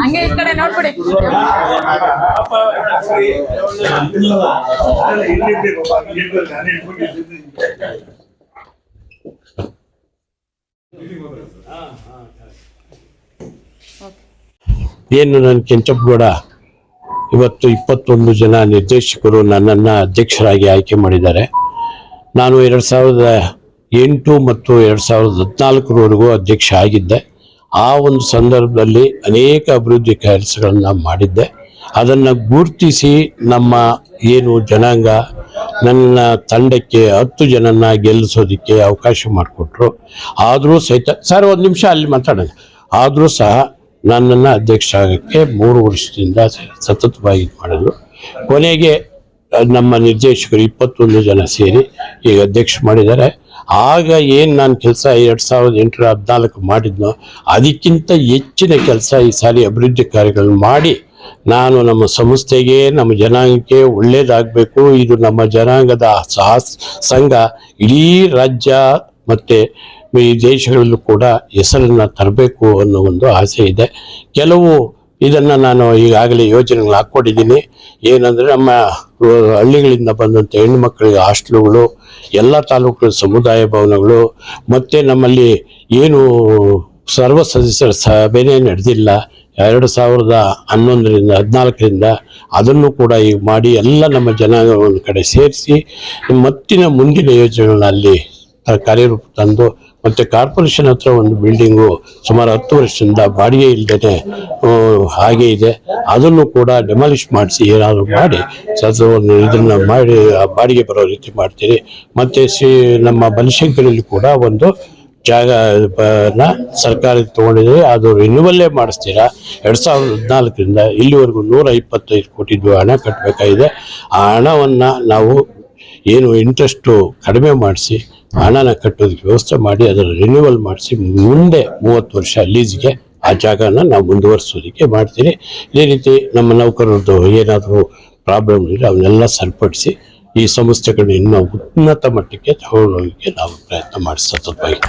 ಹಂಗೆ ಈ ಕಡೆ ನೋಡ್ಬಿಡಿ. ಏನು ನನ್ನ ಕೆಂಚಪ್ಪಗೌಡ? ಇವತ್ತು ಇಪ್ಪತ್ತೊಂದು ಜನ ನಿರ್ದೇಶಕರು ನನ್ನನ್ನು ಅಧ್ಯಕ್ಷರಾಗಿ ಆಯ್ಕೆ ಮಾಡಿದ್ದಾರೆ. ನಾನು ಎರಡು ಸಾವಿರದ ಎಂಟು ಮತ್ತು ಎರಡು ಸಾವಿರದ ಹದಿನಾಲ್ಕರವರೆಗೂ ಅಧ್ಯಕ್ಷ ಆಗಿದ್ದೆ. ಆ ಒಂದು ಸಂದರ್ಭದಲ್ಲಿ ಅನೇಕ ಅಭಿವೃದ್ಧಿ ಕೆಲಸಗಳನ್ನು ಮಾಡಿದ್ದೆ. ಅದನ್ನು ಗುರುತಿಸಿ ನಮ್ಮ ಏನು ಜನಾಂಗ ನನ್ನ ತಂಡಕ್ಕೆ ಹತ್ತು ಜನನ ಗೆಲ್ಲಿಸೋದಕ್ಕೆ ಅವಕಾಶ ಮಾಡಿಕೊಟ್ರು. ಆದರೂ ಸಹಿತ, ಸರ್ ಒಂದು ನಿಮಿಷ ಅಲ್ಲಿ ಮಾತಾಡೋಣ. ಆದರೂ ಸಹ ನನ್ನನ್ನು ಅಧ್ಯಕ್ಷ ಆಗೋಕ್ಕೆ ಮೂರು ವರ್ಷದಿಂದ ಸತತವಾಗಿ ಮಾಡಿದ್ರು. ಕೊನೆಗೆ ನಮ್ಮ ನಿರ್ದೇಶಕರು ಇಪ್ಪತ್ತೊಂದು ಜನ ಸೇರಿ ಈಗ ಅಧ್ಯಕ್ಷ ಮಾಡಿದ್ದಾರೆ. ಆಗ ಏನು ನಾನು ಕೆಲಸ ಎರಡು ಸಾವಿರದ ಎಂಟರ ಹದಿನಾಲ್ಕು ಮಾಡಿದ್ನೋ ಅದಕ್ಕಿಂತ ಹೆಚ್ಚಿನ ಕೆಲಸ ಈ ಸಾರಿ ಅಭಿವೃದ್ಧಿ ಕಾರ್ಯಗಳನ್ನು ಮಾಡಿ ನಾನು ನಮ್ಮ ಸಂಸ್ಥೆಗೆ, ನಮ್ಮ ಜನಾಂಗಕ್ಕೆ ಒಳ್ಳೇದಾಗಬೇಕು. ಇದು ನಮ್ಮ ಜನಾಂಗದ ಸಾಹಸ ಸಂಘ. ಇಡೀ ರಾಜ್ಯ ಮತ್ತು ಈ ದೇಶಗಳಲ್ಲೂ ಕೂಡ ಹೆಸರನ್ನು ತರಬೇಕು ಅನ್ನೋ ಒಂದು ಆಸೆ ಇದೆ. ಕೆಲವು ಇದನ್ನು ನಾನು ಈಗಾಗಲೇ ಯೋಜನೆಗಳು ಹಾಕ್ಕೊಂಡಿದ್ದೀನಿ. ಏನಂದರೆ ನಮ್ಮ ಹಳ್ಳಿಗಳಿಂದ ಬಂದಂಥ ಹೆಣ್ಣುಮಕ್ಕಳಿಗೆ ಹಾಸ್ಟ್ಲುಗಳು, ಎಲ್ಲ ತಾಲೂಕುಗಳ ಸಮುದಾಯ ಭವನಗಳು, ಮತ್ತು ನಮ್ಮಲ್ಲಿ ಏನು ಸರ್ವ ಸದಸ್ಯರ ಸಭೆನೇ ನಡೆದಿಲ್ಲ. ಎರಡು ಸಾವಿರದ ಹನ್ನೊಂದರಿಂದ ಹದಿನಾಲ್ಕರಿಂದ ಅದನ್ನು ಕೂಡ ಈಗ ಮಾಡಿ ಎಲ್ಲ ನಮ್ಮ ಜನಾಂಗವನ್ನು ಕಡೆ ಸೇರಿಸಿ ಮತ್ತಿನ ಮುಂದಿನ ಯೋಜನೆಗಳಲ್ಲಿ ಕಾರ್ಯರೂಪ ತಂದು ಮತ್ತು ಕಾರ್ಪೊರೇಷನ್ ಹತ್ರ ಒಂದು ಬಿಲ್ಡಿಂಗು ಸುಮಾರು ಹತ್ತು ವರ್ಷದಿಂದ ಬಾಡಿಗೆ ಇಲ್ಲದೇ ಹಾಗೆ ಇದೆ. ಅದನ್ನು ಕೂಡ ಡೆಮಾಲಿಷ್ ಮಾಡಿಸಿ ಏನಾದರೂ ಮಾಡಿ ಒಂದು ಇದನ್ನು ಮಾಡಿ ಬಾಡಿಗೆ ಬರೋ ರೀತಿ ಮಾಡ್ತೀರಿ. ಮತ್ತು ಶ್ರೀ ನಮ್ಮ ಬನಶಂಕರಲ್ಲಿ ಕೂಡ ಒಂದು ಜಾಗ ಸರ್ಕಾರ ತಗೊಂಡಿದೆ ಅದು ರಿನ್ಯೂವಲ್ಲೇ ಮಾಡಿಸ್ತೀರಾ? ಎರಡು ಸಾವಿರದ ಹದಿನಾಲ್ಕರಿಂದ ಇಲ್ಲಿವರೆಗೂ ನೂರ ಇಪ್ಪತ್ತೈದು ಕೋಟಿ ಹಣ ಕಟ್ಟಬೇಕಾಗಿದೆ ಆ ಹಣವನ್ನು ನಾವು ಏನು ಇಂಟ್ರೆಸ್ಟು ಕಡಿಮೆ ಮಾಡಿಸಿ ಹಣನ ಕಟ್ಟೋದಕ್ಕೆ ವ್ಯವಸ್ಥೆ ಮಾಡಿ ಅದರ ರಿನ್ಯೂವಲ್ ಮಾಡಿಸಿ ಮುಂದೆ ಮೂವತ್ತು ವರ್ಷ ಲೀಸ್ಗೆ ಆ ಜಾಗನ ನಾವು ಮುಂದುವರಿಸೋದಕ್ಕೆ ಮಾಡ್ತೀನಿ ಇದೇ ರೀತಿ ನಮ್ಮ ನೌಕರರದ್ದು ಏನಾದರೂ ಪ್ರಾಬ್ಲಮ್ ಇದ್ರೆ ಅವನ್ನೆಲ್ಲ ಸರಿಪಡಿಸಿ ಈ ಸಂಸ್ಥೆಗಳನ್ನ ಇನ್ನೂ ಉನ್ನತ ಮಟ್ಟಕ್ಕೆ ತಗೊಂಡೋಗಕ್ಕೆ ನಾವು ಪ್ರಯತ್ನ ಮಾಡಿಸ್ತಾ ಆಯ್ತು.